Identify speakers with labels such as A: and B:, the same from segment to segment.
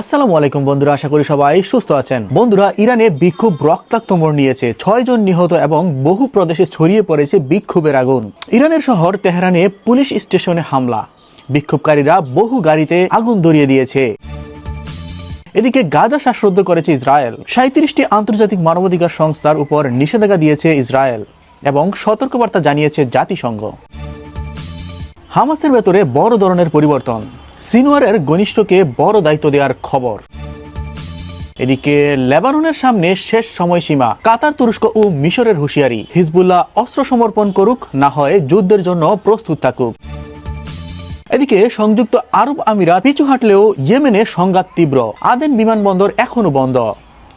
A: আসসালামু আলাইকুম বন্ধুরা, আশা করি সবাই সুস্থ আছেন। বন্ধুরা ইরানে বিক্ষোভ রক্তাক্ত মোড় নিয়েছে। ছয় জন নিহত এবং বহু প্রদেশে ছড়িয়ে পড়েছে বিক্ষোভের আগুন। ইরানের শহর তেহরানে পুলিশ স্টেশনে হামলা। বিক্ষোভকারীরা বহু গাড়িতে আগুন ধরিয়ে দিয়েছে। এদিকে গাজা শ্বাসরুদ্ধ করেছে ইসরায়েল। সাঁত্রিশটি আন্তর্জাতিক মানবাধিকার সংস্থার উপর নিষেধাজ্ঞা দিয়েছে ইসরায়েল এবং সতর্কবার্তা জানিয়েছে জাতিসংঘ। হামাসের ভেতরে বড় ধরনের পরিবর্তন। সিনোয়ারের ঘনিষ্ঠকে বড় দায়িত্ব দেওয়ার খবর। এদিকে লেবাননের সামনে শেষ সময়সীমা। কাতার তুরস্ক ও মিশরের হুঁশিয়ারি। হিজবুল্লাহ অস্ত্র সমর্পণ করুক, না হয় যুদ্ধের জন্য প্রস্তুত থাকুক। এদিকে সংযুক্ত আরব আমিরাত পিছু হাঁটলেও ইয়েমেনে সংঘাত তীব্র। আদেন বিমানবন্দর এখনও বন্ধ।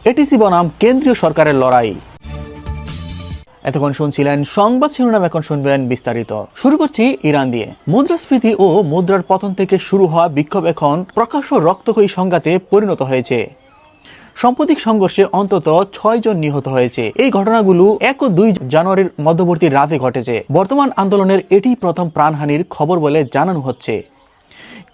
A: এটিসি বনাম কেন্দ্রীয় সরকারের লড়াই। এতক্ষণ শুনছিলেন সংবাদ শিরোনাম, এখন শুনবেন বিস্তারিত। শুরু করছি ইরান দিয়ে। মুদ্রাস্ফীতি ও মুদ্রার পতন থেকে শুরু হওয়া বিক্ষোভ এখন প্রকাশ্য রক্তক্ষয়ী সংঘাতে পরিণত হয়েছে। সাম্প্রতিক সংঘর্ষে অন্তত ছয় জন নিহত হয়েছে। এই ঘটনাগুলো এক ও দুই জানুয়ারির মধ্যবর্তী রাতে ঘটেছে। বর্তমান আন্দোলনের এটি প্রথম প্রাণহানির খবর বলে জানানো হচ্ছে।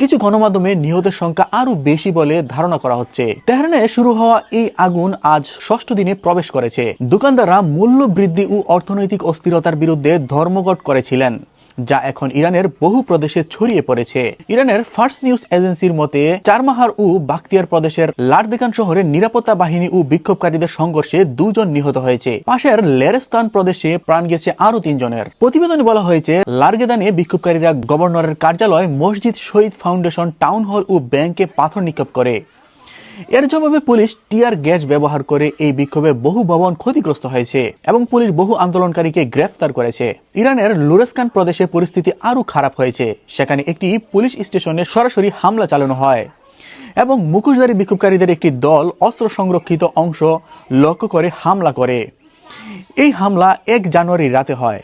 A: কিছু গণমাধ্যমে নিহতের সংখ্যা আরও বেশি বলে ধারণা করা হচ্ছে। তেহরানে শুরু হওয়া এই আগুন আজ ষষ্ঠ দিনে প্রবেশ করেছে। দোকানদাররা মূল্য বৃদ্ধি ও অর্থনৈতিক অস্থিরতার বিরুদ্ধে ধর্মঘট করেছিলেন। যা এখন ইরানের বহু প্রদেশে ছড়িয়ে পড়েছে। ইরানের ফার্স্ট নিউজ এজেন্সির মতে, চারমাহার ও বাক্তিয়ার প্রদেশের লারদেকান শহরে নিরাপত্তা বাহিনী ও বিক্ষোভকারীদের সংঘর্ষে দুজন নিহত হয়েছে। পাশের লেরেস্তান প্রদেশে প্রাণ গেছে আরও তিনজনের। প্রতিবেদনে বলা হয়েছে, লার্গেদানে বিক্ষোভকারীরা গভর্নরের কার্যালয় মসজিদ শহীদ ফাউন্ডেশন, টাউন হল ও ব্যাংকে পাথর নিক্ষেপ করে। এর জবাবে পুলিশ টিয়ার গ্যাস ব্যবহার করে এই বিক্ষোভে বহু ভবন ক্ষতিগ্রস্ত হয়েছে এবং পুলিশ বহু আন্দোলনকারীকে গ্রেফতার করেছে। ইরানের লুরেস্কান প্রদেশে পরিস্থিতি আরও খারাপ হয়েছে। সেখানে একটি পুলিশ স্টেশনে সরাসরি হামলা চালানো হয় এবং মুখোশধারী বিক্ষোভকারীদের একটি দল অস্ত্র সংরক্ষিত অংশ লক্ষ্য করে হামলা করে। এই হামলা এক জানুয়ারি রাতে হয়।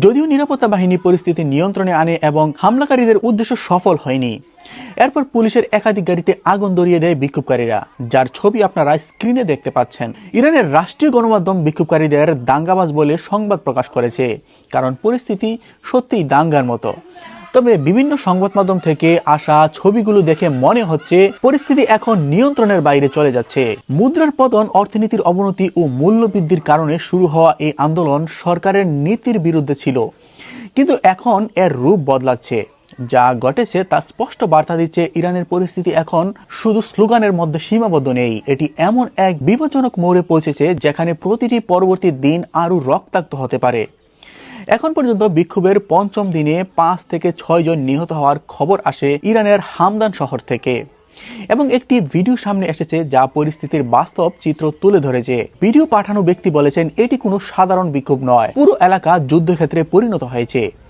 A: যদিও নিরাপত্তা বাহিনী পরিস্থিতি নিয়ন্ত্রণে আনে এবং হামলাকারীদের উদ্দেশ্য সফল হয়নি। এরপর পুলিশের একাধিক গাড়িতে আগুন ধরিয়ে দেয় বিক্ষোভকারীরা, যার ছবি আপনারা স্ক্রিনে দেখতে পাচ্ছেন। ইরানের রাষ্ট্রীয় গণমাধ্যম বিক্ষোভকারীদের দাঙ্গাবাজ বলে সংবাদ প্রকাশ করেছে, কারণ পরিস্থিতি সত্যিই দাঙ্গার মতো। তবে বিভিন্ন সংবাদ মাধ্যম থেকে আসা ছবিগুলো দেখে মনে হচ্ছে পরিস্থিতি এখন নিয়ন্ত্রণের বাইরে চলে যাচ্ছে। মুদ্রার পতন, অর্থনীতির অবনতি ও মূল্যবৃদ্ধির কারণে শুরু হওয়া এই আন্দোলন সরকারের নীতির বিরুদ্ধে ছিল। কিন্তু এখন এর রূপ বদলাচ্ছে। যা ঘটেছে তা স্পষ্ট বার্তা দিচ্ছে ইরানের পরিস্থিতি এখন শুধু স্লোগানের মধ্যে সীমাবদ্ধ নেই। এটি এমন এক বিপজ্জনক মোড়ে পৌঁছেছে যেখানে প্রতিটি পরবর্তী দিন আরও রক্তাক্ত হতে পারে। এখন পর্যন্ত বিক্ষোভের পঞ্চম দিনে পাঁচ থেকে ছয় জন নিহত হওয়ার খবর আসে ইরানের হামদান শহর থেকে। এবং একটি ভিডিও সামনে এসেছে যা পরিস্থিতির বাস্তব চিত্র তুলে ধরেছে। ভিডিও পাঠানো ব্যক্তি বলেছেন, এটি কোনো সাধারণ বিক্ষোভ নয়। পুরো এলাকা যুদ্ধক্ষেত্রে পরিণত হয়েছে।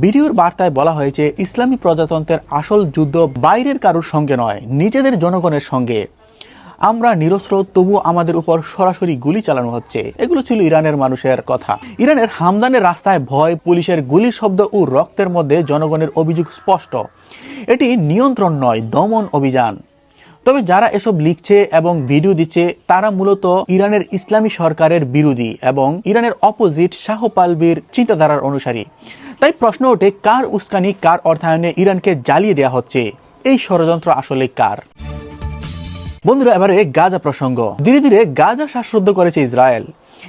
A: ভিডিওর বার্তায় বলা হয়েছে, ইসলামী প্রজাতন্ত্রের আসল যুদ্ধ বাইরের কারোর সঙ্গে নয়, নিজেদের জনগণের সঙ্গে। আমরা নিরস্ত্র তবু আমাদের উপর সরাসরি গুলি চালানো হচ্ছে। এগুলো ছিল ইরানের মানুষের কথা। ইরানের হামদানের রাস্তায় ভয়, পুলিশের গুলি শব্দ ও রক্তের মধ্যে জনগণের অভিযোগ স্পষ্ট। এটি নিয়ন্ত্রণ নয়, দমন অভিযান। তবে যারা এসব লিখছে এবং ভিডিও দিচ্ছে, তারা মূলত ইরানের ইসলামী সরকারের বিরোধী এবং ইরানের অপোজিট শাহ পালবির চিন্তাধারার অনুসারী। তাই প্রশ্ন ওঠে, কার উস্কানি, কার অর্থায়নে ইরানকে জ্বালিয়ে দেওয়া হচ্ছে? এই ষড়যন্ত্র আসলে কার? বন্ধুরা, এবারে গাজা প্রসঙ্গ। ধীরে ধীরে গাজা শ্বাসরুদ্ধ করেছে ইসরায়েল।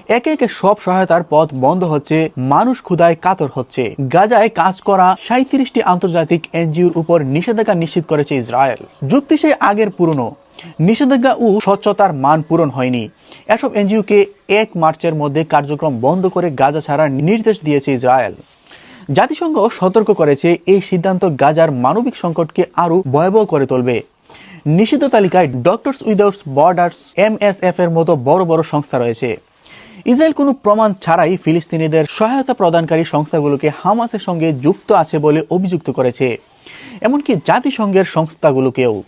A: একে একে সব সহায়তার পথ বন্ধ হচ্ছে, মানুষ ক্ষুদায় কাতর হচ্ছে। গাজায় কাজ করা সাঁত্রিশটি আন্তর্জাতিক এনজিওর উপর নিষেধাজ্ঞা নিশ্চিত করেছে ইসরায়েল। যুক্তি সেই আগের পুরনো। নিষেধাজ্ঞা ও স্বচ্ছতার মান পূরণ হয়নি। এসব এনজিওকে এক মার্চের মধ্যে কার্যক্রম বন্ধ করে গাজা ছাড়ার নির্দেশ দিয়েছে ইসরায়েল। জাতিসংঘ সতর্ক করেছে, এই সিদ্ধান্ত গাজার মানবিক সংকটকে আরও ভয়াবহ করে তুলবে। নিষিদ্ধ তালিকায় ডক্টরস উইদাউটস বর্ডার্স এমএসএফ এর মতো বড় বড় সংস্থা রয়েছে। ইসরায়েল কোনো প্রমাণ ছাড়াই ফিলিস্তিনিদের সহায়তা প্রদানকারী সংস্থাগুলোকে হামাসের সঙ্গে যুক্ত আছে বলে অভিযুক্ত করেছে। এমনকি জাতিসংঘের সংস্থাগুলোকেও।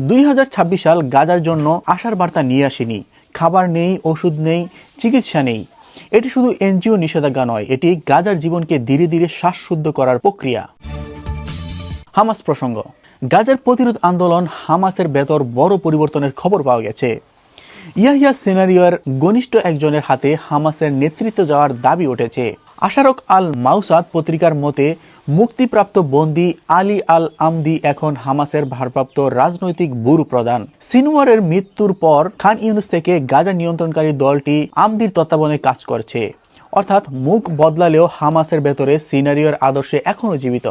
A: দুই হাজার ছাব্বিশ সাল গাজার জন্য আশার বার্তা নিয়ে আসেনি। খাবার নেই, ওষুধ নেই, চিকিৎসা নেই। এটি শুধু এনজিও নিষেধাজ্ঞা নয়, এটি গাজার জীবনকে ধীরে ধীরে শ্বাসশুদ্ধ করার প্রক্রিয়া। হামাস প্রসঙ্গ। গাজার প্রতিরোধ আন্দোলন হামাসের বেতর বড় পরিবর্তনের খবর পাওয়া গেছে। ইয়াহিয়া সিনারিওর ঘনিষ্ঠ একজনের হাতে হামাসের নেতৃত্ব যাওয়ার দাবি উঠেছে। আশারক আল মাউসাদ পত্রিকার মতে মুক্তিপ্রাপ্ত বন্দি আলী আল আমদি এখন হামাসের ভারপ্রাপ্ত রাজনৈতিক বুরু প্রধান। সিনুয়ারের মৃত্যুর পর খান ইউনুস থেকে গাজা নিয়ন্ত্রণকারী দলটি আমদির তত্ত্বাবধানে কাজ করছে। অর্থাৎ মুখ বদলালেও হামাসের ভেতরে সিনারিওর আদর্শে এখনও জীবিত।